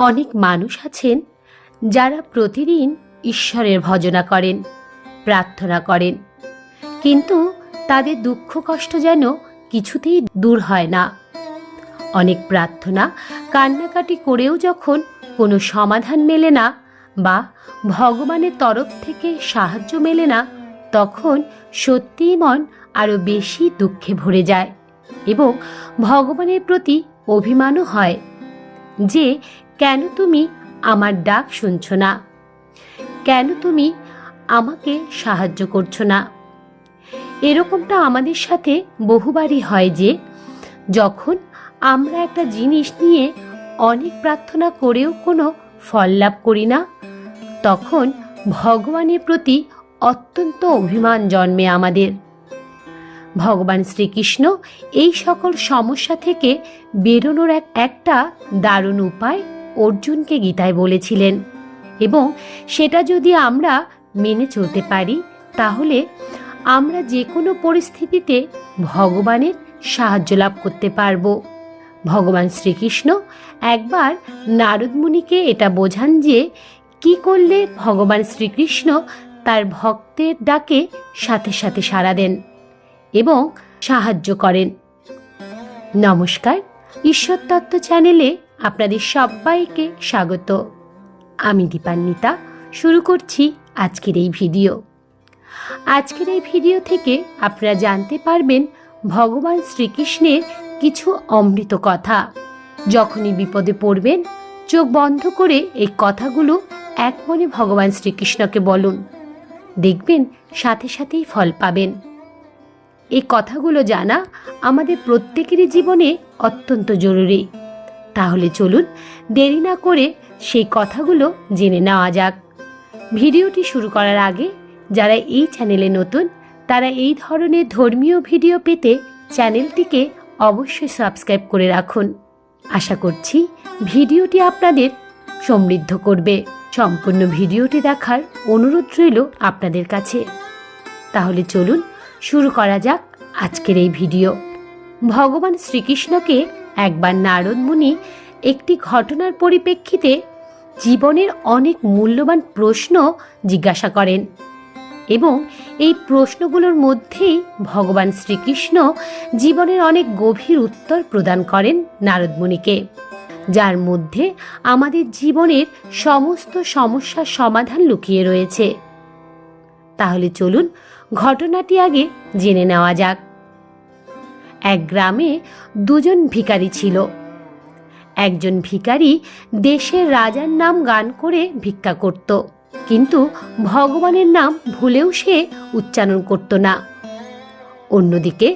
অনেক মানুষ আছেন যারা প্রতিদিন ঈশ্বরের ভজনা করেন, প্রার্থনা করেন। কিন্তু তাদের দুঃখ কষ্ট যেন কিছুতেই দূর হয় না। অনেক প্রার্থনা, কান্নাকাটি করেও যখন কোনো সমাধান মেলে না বা ভগবানের তরফ থেকে সাহায্য মেলে না, তখন সত্যিই মন আরও বেশি দুঃখে ভরে যায় এবং ভগবানের প্রতি অভিমানও হয় যে কেন তুমি আমার ডাক শুনছ না? কেন তুমি আমাকে সাহায্য করছ না? এরকমটা আমাদের সাথে বহুবারই হয় যে, যখন আমরা একটা জিনিস নিয়ে অনেক প্রার্থনা করেও কোনো ফল লাভ করি না, তখন ভগবানের প্রতি অত্যন্ত অভিমান জন্মে আমাদের। ভগবান শ্রীকৃষ্ণ এই সকল সমস্যা থেকে বেরোনোর এক একটা দারুণ উপায় অর্জুনকে গীতায় বলেছিলেন, এবং সেটা যদি আমরা মেনে চলতে পারি, তাহলে আমরা যে কোনো পরিস্থিতিতে ভগবানের সাহায্য লাভ করতে পারব। ভগবান শ্রীকৃষ্ণ একবার নারদ মুনিকে এটা বোঝান যে, কি করলে ভগবান শ্রীকৃষ্ণ তার ভক্তের ডাকে সাথে সাথে সাড়া দেন এবং সাহায্য করেন? নমস্কার, ঈশ্বর তত্ত্ব চ্যানেলে আপনাদের সবাইকে স্বাগত। আমি দীপান্বিতা, শুরু করছি আজকের এই ভিডিও। আজকের এই ভিডিও থেকে আপনারা জানতে পারবেন ভগবান শ্রীকৃষ্ণের কিছু অমৃত কথা। যখনই বিপদে পড়বেন, চোখ বন্ধ করে এই কথাগুলো এক মনে ভগবান শ্রীকৃষ্ণকে বলুন। দেখবেন সাথে সাথেই ফল পাবেন। এই কথাগুলো জানা আমাদের প্রত্যেকেরই জীবনে অত্যন্ত জরুরি। তাহলে চলুন দেরি না করে সেই কথাগুলো জেনে নেওয়া যাক। ভিডিওটি শুরু করার আগে যারা এই চ্যানেলে নতুন, তারা এই ধরনের ধর্মীয় ভিডিও পেতে চ্যানেলটিকে অবশ্যই সাবস্ক্রাইব করে রাখুন। আশা করছি ভিডিওটি আপনাদের সমৃদ্ধ করবে। সম্পূর্ণ ভিডিওটি দেখার অনুরোধ রইল আপনাদের কাছে। তাহলে চলুন শুরু করা যাক আজকের এই ভিডিও। ভগবান শ্রীকৃষ্ণকে একবার নারদ মুনি একটি ঘটনার পরিপ্রেক্ষিতে জীবনের অনেক মূল্যবান প্রশ্ন জিজ্ঞাসা করেন এবং এই প্রশ্নগুলোর মধ্যেই ভগবান শ্রীকৃষ্ণ জীবনের অনেক গভীর উত্তর প্রদান করেন নারদ মুনিকে, যার মধ্যে আমাদের জীবনের সমস্ত সমস্যার সমাধান লুকিয়ে রয়েছে। তাহলে চলুন ঘটনাটি আগে জেনে নেওয়া যাক। এক গ্রামে দুজন ভিখারি ছিল। একজন ভিখারি দেশের রাজার নাম গান করে ভিক্ষা করত, কিন্তু ভগবানের নাম ভুলেও সে উচ্চারণ করত না। অন্যদিকে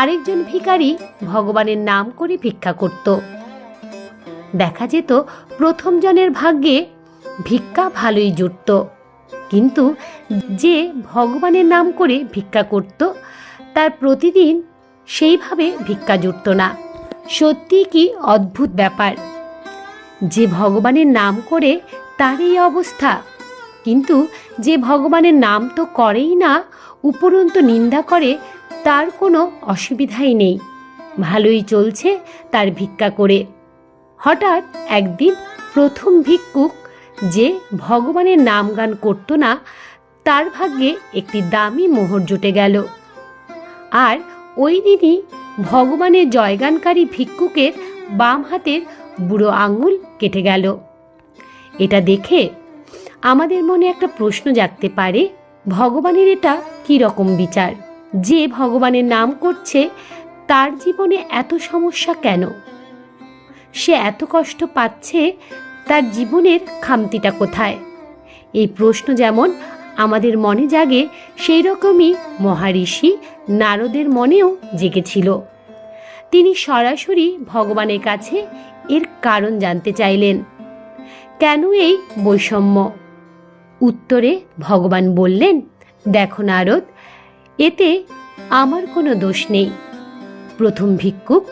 আরেকজন ভিখারি ভগবানের নাম করে ভিক্ষা করত। দেখা যেত প্রথম জনের ভাগ্যে ভিক্ষা ভালোই জুটত, কিন্তু যে ভগবানের নাম করে ভিক্ষা করত, তার প্রতিদিন সেইভাবে ভিক্ষা জুটত না। সত্যি কি অদ্ভুত ব্যাপার? যে ভগবানের নাম করে তার এই অবস্থা। কিন্তু যে ভগবানের নাম তো করেই না, উপরন্ত নিন্দা করে, তার কোনো অসুবিধাই নেই। ভালোই চলছে তার ভিক্ষা করে। হঠাৎ একদিন প্রথম ভিক্ষুক যে ভগবানের নাম গান করতো না, তার ভাগ্যে একটি দামি মোহর জুটে গেল। আর ওই দিনই ভগবানের জয়গানকারী ভিক্ষুকের বাম হাতের বুড়ো আঙুল কেটে গেল। এটা দেখে আমাদের মনে একটা প্রশ্ন জাগতে পারে, ভগবানের এটা কী রকম বিচার? যে ভগবানের নাম করছে, তার জীবনে এত সমস্যা কেন? সে এত কষ্ট পাচ্ছে, তার জীবনের খামতিটা কোথায়? এই প্রশ্ন যেমন আমাদের মনে জাগে সেই রকমই মহারিষি নারদের মনেও জেগেছিল তিনি সরাসরি ভগবানের কাছে এর কারণ জানতে চাইলেন। কেন এই বৈষম্য? উত্তরে ভগবান বললেন, দেখো নারদ, এতে আমার কোনো দোষ নেই। প্রথম ভিক্ষুক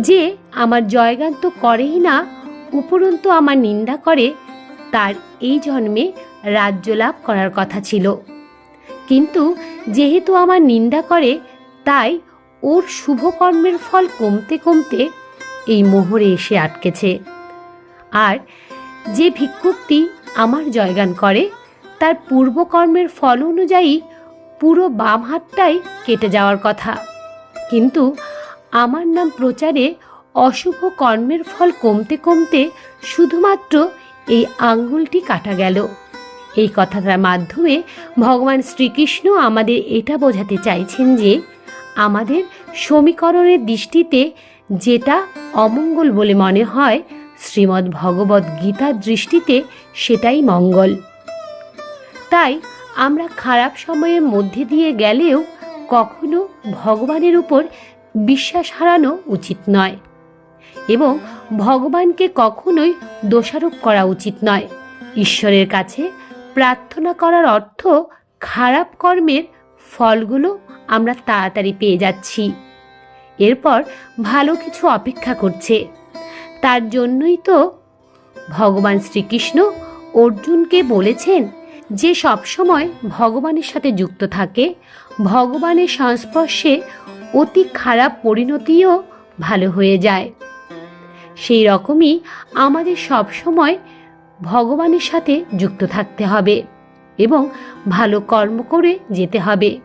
যে আমার জয়গান তো করেই না, উপরন্তু আমার নিন্দা করে, তার এই জন্মে রাজ্য লাভ করার কথা ছিল। কিন্তু যেহেতু আমার নিন্দা করে, তাই ওর শুভকর্মের ফল কমতে কমতে এই মোহরে এসে আটকেছে। আর যে ভিক্ষুকটি আমার জয়গান করে, তার পূর্বকর্মের ফল অনুযায়ী পুরো বাম হাতটাই কেটে যাওয়ার কথা। কিন্তু আমার নাম প্রচারে অশুভ কর্মের ফল কমতে কমতে শুধুমাত্র এই আঙ্গুলটি কাটা গেল। এই কথাটার মাধ্যমে ভগবান শ্রীকৃষ্ণ আমাদের এটা বোঝাতে চাইছেন যে আমাদের সমীকরণের দৃষ্টিতে যেটা অমঙ্গল বলে মনে হয়, শ্রীমদ্ ভগবদ্ গীতার দৃষ্টিতে সেটাই মঙ্গল। তাই আমরা খারাপ সময়ের মধ্যে দিয়ে গেলেও কখনো ভগবানের উপর বিশ্বাস হারানো উচিত নয় এবং ভগবানকে কখনোই দোষারোপ করা উচিত নয়। ঈশ্বরের কাছে প্রার্থনা করার অর্থ খারাপ কর্মের ফলগুলো আমরা তাড়াতাড়ি পেয়ে যাচ্ছি। এরপর ভালো কিছু অপেক্ষা করছে। তার জন্যই তো ভগবান শ্রীকৃষ্ণ অর্জুনকে বলেছেন যে সবসময় ভগবানের সাথে যুক্ত থাকে, ভগবানের সংস্পর্শে অতি খারাপ পরিণতিও ভালো হয়ে যায়। সেই রকমই আমাদের সবসময় ভগবানের সাথে যুক্ত থাকতে হবে এবং ভালো কর্ম করে যেতে হবে।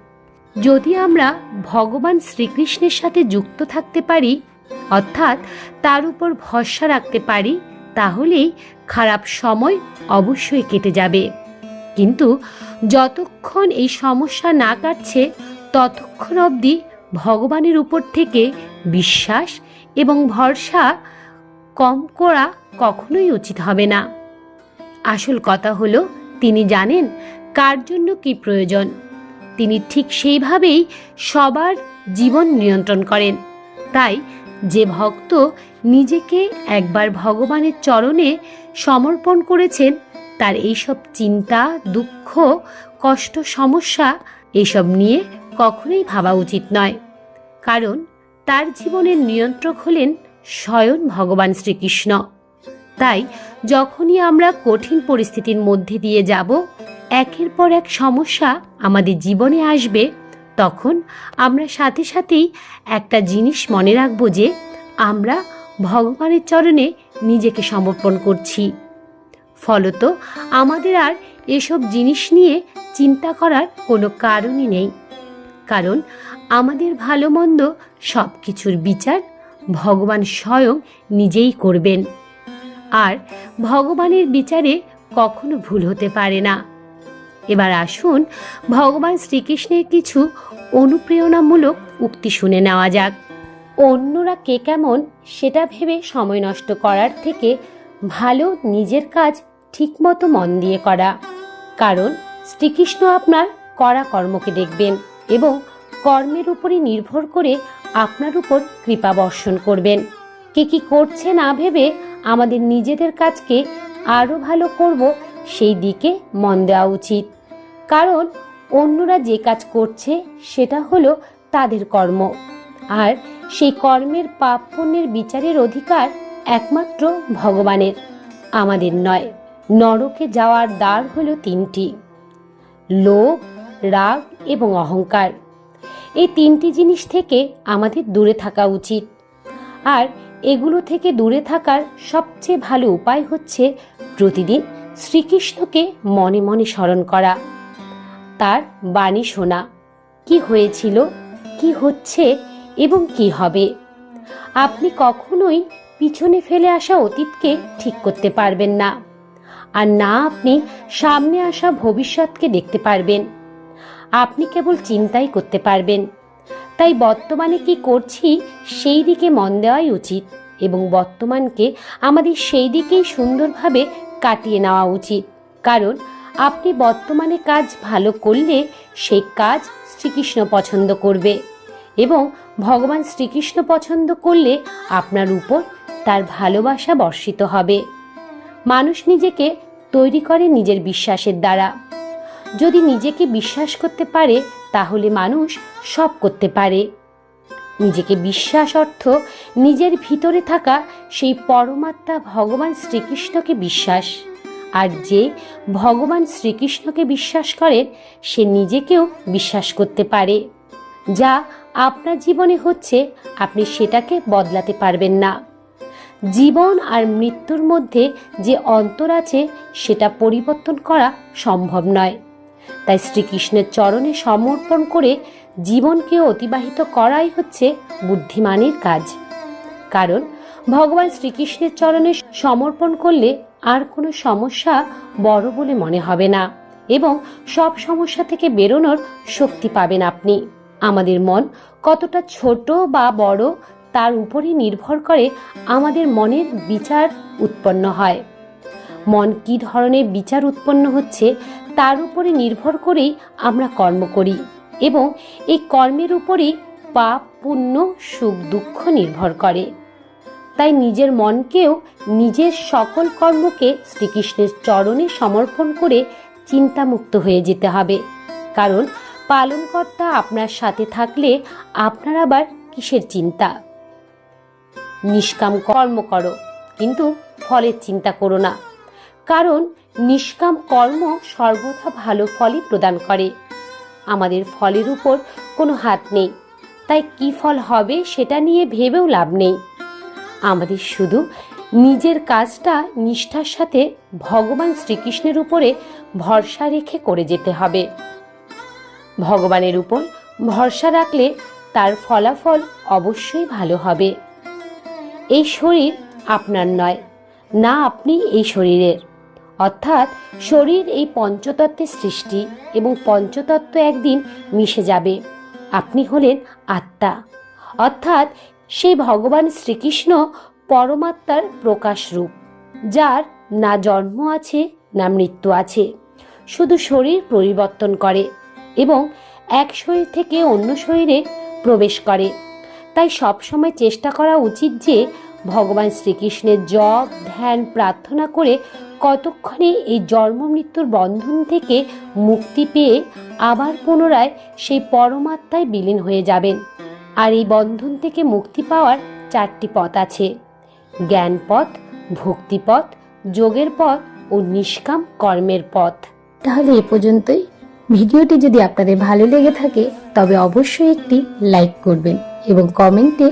যদি আমরা ভগবান শ্রীকৃষ্ণের সাথে যুক্ত থাকতে পারি, অর্থাৎ তার উপর ভরসা রাখতে পারি, তাহলেই খারাপ সময় অবশ্যই কেটে যাবে। কিন্তু যতক্ষণ এই সমস্যা না কাটছে, ততক্ষণ অবধি ভগবানের উপর থেকে বিশ্বাস এবং ভরসা কম করা কখনোই উচিত হবে না। আসল কথা হলো, তিনি জানেন কার জন্য কি প্রয়োজন। তিনি ঠিক সেইভাবেই সবার জীবন নিয়ন্ত্রণ করেন। তাই যে ভক্ত নিজেকে একবার ভগবানের চরণে সমর্পণ করেছেন, তার এইসব চিন্তা, দুঃখ, কষ্ট, সমস্যা এইসব নিয়ে কখনোই ভাবা উচিত নয়। কারণ তার জীবনের নিয়ন্ত্রক হলেন স্বয়ং ভগবান শ্রীকৃষ্ণ। তাই যখনই আমরা কঠিন পরিস্থিতির মধ্যে দিয়ে যাব, একের পর এক সমস্যা আমাদের জীবনে আসবে, তখন আমরা সাথে সাথেই একটা জিনিস মনে রাখব যে আমরা ভগবানের চরণে নিজেকে সমর্পণ করছি। ফলত আমাদের আর এসব জিনিস নিয়ে চিন্তা করার কোনো কারণই নেই। কারণ আমাদের ভালো মন্দ সব কিছুর বিচার ভগবান স্বয়ং নিজেই করবেন। আর ভগবানের বিচারে কখনো ভুল হতে পারে না। এবার আসুন ভগবান শ্রীকৃষ্ণের কিছু অনুপ্রেরণামূলক উক্তি শুনে নেওয়া যাক। অন্যরা কে কেমন সেটা ভেবে সময় নষ্ট করার থেকে ভালো নিজের কাজ ঠিকমতো মন দিয়ে করা। কারণ শ্রীকৃষ্ণ আপনার করা কর্মকে দেখবেন এবং কর্মের উপরে নির্ভর করে আপনার উপর কৃপা বর্ষণ করবেন। কে কি করছে না ভেবে আমাদের নিজেদের কাজকে আরও ভালো করব, সেই দিকে মন দেওয়া উচিত। কারণ অন্যরা যে কাজ করছে, সেটা হলো তাদের কর্ম। আর সেই কর্মের পাপ পুণ্যের বিচারের অধিকার একমাত্র ভগবানের, আমাদের নয়। নরকে যাওয়ার দ্বার হলো তিনটি। লোভ, রাগ এবং অহংকার। এই তিনটি জিনিস থেকে আমাদের দূরে থাকা উচিত। আর এগুলো থেকে দূরে থাকার সবচেয়ে ভালো উপায় হচ্ছে প্রতিদিন শ্রীকৃষ্ণকে মনে মনে স্মরণ করা। তার বাণী শোনা। কি হয়েছিল? কি হচ্ছে? এবং কি হবে? আপনি কখনোই পিছনে ফেলে আসা অতীতকে ঠিক করতে পারবেন না। আর না আপনি সামনে আসা ভবিষ্যৎকে দেখতে পারবেন। আপনি কেবল চিন্তাই করতে পারবেন। তাই বর্তমানে কি করছি, সেই দিকে মন দেওয়াই উচিত এবং বর্তমানকে আমাদের সেই দিকেই সুন্দরভাবে কাটিয়ে নেওয়া উচিত। কারণ আপনি বর্তমানে কাজ ভালো করলে সেই কাজ শ্রীকৃষ্ণ পছন্দ করবে এবং ভগবান শ্রীকৃষ্ণ পছন্দ করলে আপনার উপর তার ভালোবাসা বর্ষিত হবে। মানুষ নিজেকে তৈরি করে নিজের বিশ্বাসের দ্বারা। যদি নিজেকে বিশ্বাস করতে পারে তাহলে মানুষ সব করতে পারে। নিজেকে বিশ্বাস অর্থ নিজের ভিতরে থাকা সেই পরমাত্মা ভগবান শ্রীকৃষ্ণকে বিশ্বাস। আর যে ভগবান শ্রীকৃষ্ণকে বিশ্বাস করেন সে নিজেকেও বিশ্বাস করতে পারে। যা আপনার জীবনে হচ্ছে, আপনি সেটাকে বদলাতে পারবেন না। জীবন আর মৃত্যুর মধ্যে যে অন্তর আছে, সেটা পরিবর্তন করা সম্ভব নয়। তাই শ্রীকৃষ্ণের চরণে সমর্পণ করে জীবনকে অতিবাহিত করাই হচ্ছে বুদ্ধিমানের কাজ। কারণ ভগবান শ্রীকৃষ্ণের চরণে সমর্পণ করলে আর কোনো সমস্যা বড় বলে মনে হবে না এবং সব সমস্যা থেকে বেরোনোর শক্তি পাবেন আপনি। আমাদের মন কতটা ছোট বা বড় তার উপরই নির্ভর করে আমাদের মনের বিচার উৎপন্ন হয়। মন কী ধরনের বিচার উৎপন্ন হচ্ছে তার উপরে নির্ভর করেই আমরা কর্ম করি এবং এই কর্মের উপরেই পাপ, পুণ্য, সুখ, দুঃখ নির্ভর করে। তাই নিজের মনকেও নিজের সকল কর্মকে শ্রীকৃষ্ণের চরণে সমর্পণ করে চিন্তামুক্ত হয়ে যেতে হবে। কারণ পালনকর্তা আপনার সাথে থাকলে আপনার আবার কিসের চিন্তা? নিষ্কাম কর্ম করো, কিন্তু ফলের চিন্তা করো না। কারণ নিষ্কাম কর্ম সর্বদা ভালো ফলই প্রদান করে। আমাদের ফলের উপর কোনো হাত নেই। তাই কি ফল হবে সেটা নিয়ে ভেবেও লাভ নেই। আমাদের শুধু নিজের কাজটা নিষ্ঠার সাথে ভগবান শ্রীকৃষ্ণের উপরে ভরসা রেখে করে যেতে হবে। ভগবানের উপর ভরসা রাখলে তার ফলাফল অবশ্যই ভালো হবে। এই শরীর আপনার নয়, না আপনি এই শরীরের। অর্থাৎ শরীর এই পঞ্চতত্ত্বের সৃষ্টি এবং পঞ্চতত্ত্ব একদিন মিশে যাবে। আপনি হলেন আত্মা। অর্থাৎ সেই ভগবান শ্রীকৃষ্ণ পরমাত্মার প্রকাশ রূপ, যার না জন্ম আছে, না মৃত্যু আছে। শুধু শরীর পরিবর্তন করে এবং এক শরীর থেকে অন্য শরীরে প্রবেশ করে। তাই সবসময় চেষ্টা করা উচিত যে ভগবান শ্রীকৃষ্ণের জপ, ধ্যান, প্রার্থনা করে কতক্ষণে এই জন্ম মৃত্যুর বন্ধন থেকে মুক্তি পেয়ে আবার পুনরায় সেই পরমাত্মায় বিলীন হয়ে যাবেন। আর এই বন্ধন থেকে মুক্তি পাওয়ার চারটি পথ আছে। জ্ঞান পথ ভক্তিপথ, যোগের পথ ও নিষ্কাম কর্মের পথ। তাহলে এ পর্যন্তই। ভিডিওটি যদি আপনাদের ভালো লেগে থাকে, তবে অবশ্যই একটি লাইক করবেন এবং কমেন্টে